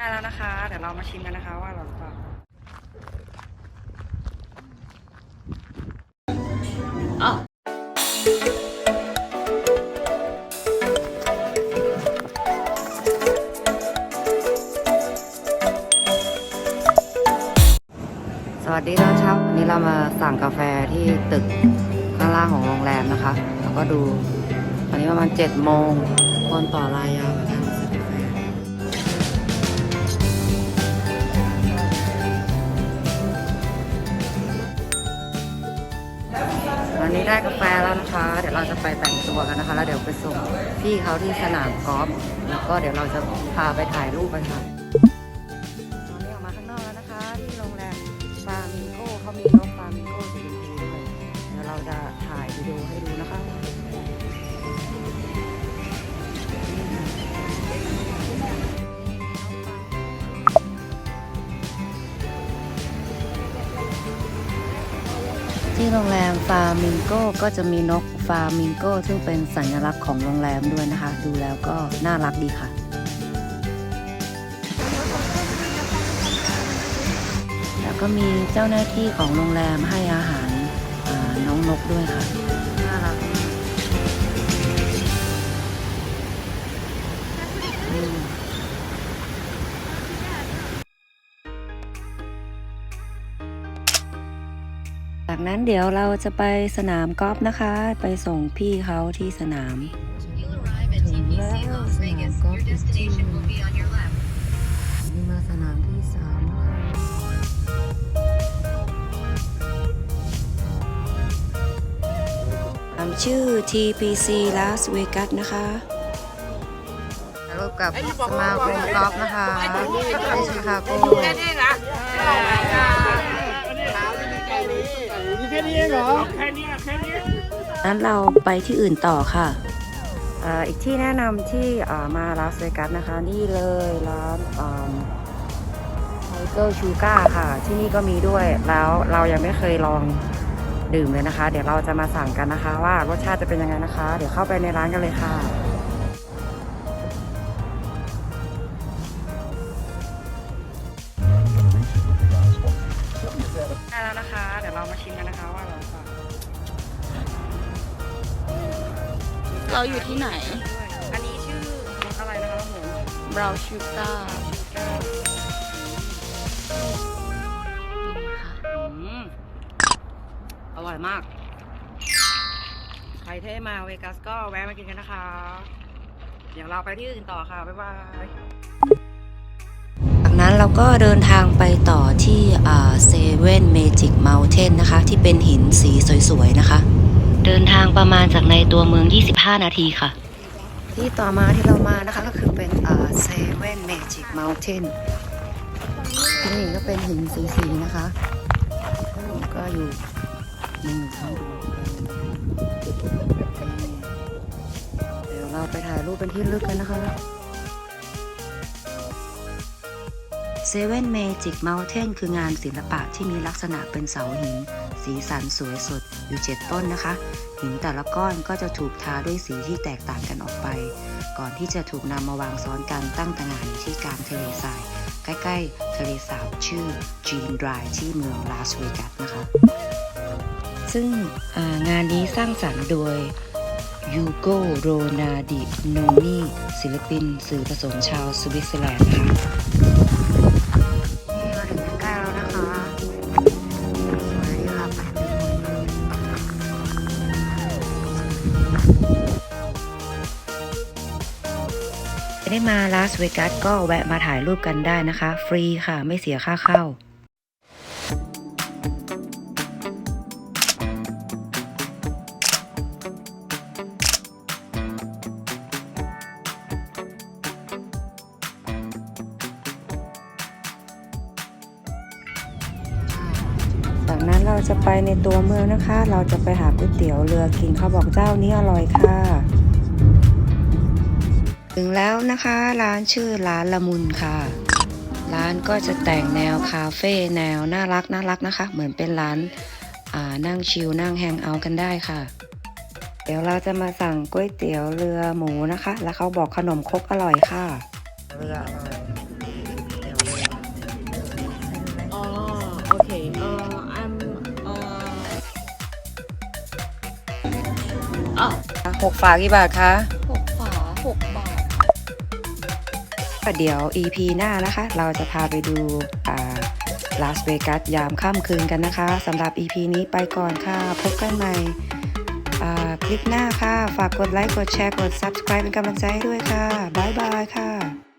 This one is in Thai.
ได้แล้วนะคะ เดี๋ยวเรามาชิมกันนะคะว่าอร่อยหรือเปล่าสวัสดีตอนเช้าวันนี้เรามาสั่งกาแฟที่ตึกข้างล่างของโรงแรมนะคะ แล้วก็ดูตอนนี้ประมาณเจ็ดโมงคนต่อรายยาวันนี้ได้กาแฟแล้วนะคะ เดี๋ยวเราจะไปแต่งตัวกันนะคะ แล้วเดี๋ยวไปส่งพี่เขาที่สนามกอล์ฟ แล้วก็เดี๋ยวเราจะพาไปถ่ายรูปกันค่ะตอนนี้ออกมาข้างนอกแล้วนะคะ ที่โรงแรมฟามิงโก้เขามีนกฟามิงโก้สีชมพูด้วยเดี๋ยวเราจะถ่ายวิดีโอให้ดูนะคะ ที่โรงแรมฟาร์มิงโกก็จะมีนกฟาร์มิงโกซึ่งเป็นสัญลักษณ์ของโรงแรมด้วยนะคะ ดูแล้วก็น่ารักดีค่ะแล้วก็มีเจ้าหน้าที่ของโรงแรมให้อาหารน้องนกด้วยค่ะ จากนั้นเดี๋ยวเราจะไปสนามกอล์ฟนะคะ ไปส่งพี่เขาที่สนาม You arrive at TPC Las Vegas. Your destination will be on your left. นี่มาสนามที่สามนะคะสนามชื่อ TPC Las Vegas นะคะถ่ายรูปกับสมาคมกอล์ฟนะคะที่ชิคาโก เองเหรอ แค่นี้แค่นี้นั้นเราไปที่อื่นต่อค่ะเอ่ออีกที่แนะนำที่เอ่อมาลาสเวกัสนะคะ นี่เลยร้านไทเกอร์ชูก้าค่ะ ที่นี่ก็มีด้วยแล้วเรายังไม่เคยลองดื่มเลยนะคะ เดี๋ยวเราจะมาสั่งกันนะคะ ว่ารสชาติจะเป็นยังไงนะคะ เดี๋ยวเข้าไปในร้านกันเลยค่ะ เราอยู่ที่ไหน อันนี้ชื่อรสอะไรนะคะผม Brown Sugar อืมอร่อยมาก ใครที่มาเวกัสก็แวะมากินกันนะคะ เดี๋ยวเราไปที่อื่นต่อค่ะ บ๊ายบายจากนั้นเราก็เดินทางไปต่อที่เซเว่นเมจิกเมลเทนนะคะ ที่เป็นหินสีสวยๆนะคะ เดินทางประมาณจากในตัวเมือง 25 นาทีค่ะ ที่ต่อมาที่เรามานะคะก็คือเป็นเซเว่นเมจิกเมลเทนที่นี่ก็เป็นหินสีๆนะคะ ก็อยู่นี่ให้ดูเดี๋ยวเราไปถ่ายรูปเป็นที่ลึกกันนะคะ Seven Magic Mountain คืองานศิลปะที่มีลักษณะเป็นเสาหิน สีสันสวยสดอยู่7ต้นนะคะ หินแต่ละก้อนก็จะถูกทาด้วยสีที่แตกต่างกันออกไป ก่อนที่จะถูกนำมาวางซ้อนกันตั้งตระหง่านอยู่ที่กลางทะเลทราย ใกล้ๆ ทะเลสาบชื่อ Jean Dry ที่เมืองลาสเวกัสนะคะ ซึ่งงานนี้สร้างสรรค์โดยยูโกโรนาดิโนนีศิลปินสื่อผสมชาวสวิตเซอร์แลนด์ค่ะ ไม่ได้มาลาสเวกัสก็แวะมาถ่ายรูปกันได้นะคะ ฟรีค่ะไม่เสียค่าเข้าจากนั้นเราจะไปในตัวเมืองนะคะ เราจะไปหาก๋วยเตี๋ยวเรือกินเขาบอกเจ้านี้อร่อยค่ะ ถึงแล้วนะคะ ร้านชื่อร้านละมุนค่ะ ร้านก็จะแต่งแนวคาเฟ่แนวน่ารักน่ารักนะคะ เหมือนเป็นร้านนั่งชิลนั่งแฮงเอาท์กันได้ค่ะ เดี๋ยวเราจะมาสั่งก๋วยเตี๋ยวเรือหมูนะคะ แล้วเขาบอกขนมครกอร่อยค่ะเรืออร่อยอ๋อโอเคเออ I'm เออหกฝากี่บาทคะหกฝาหกบาท เดี๋ยว EP หน้านะคะ เราจะพาไปดูลาสเวกัสยามค่ำคืนกันนะคะสำหรับ EP นี้ไปก่อนค่ะ พบกันใหม่คลิปหน้าค่ะ ฝากกดไลค์ กดแชร์ กด Subscribe เป็นกำลังใจให้ด้วยค่ะ บ๊ายบายค่ะ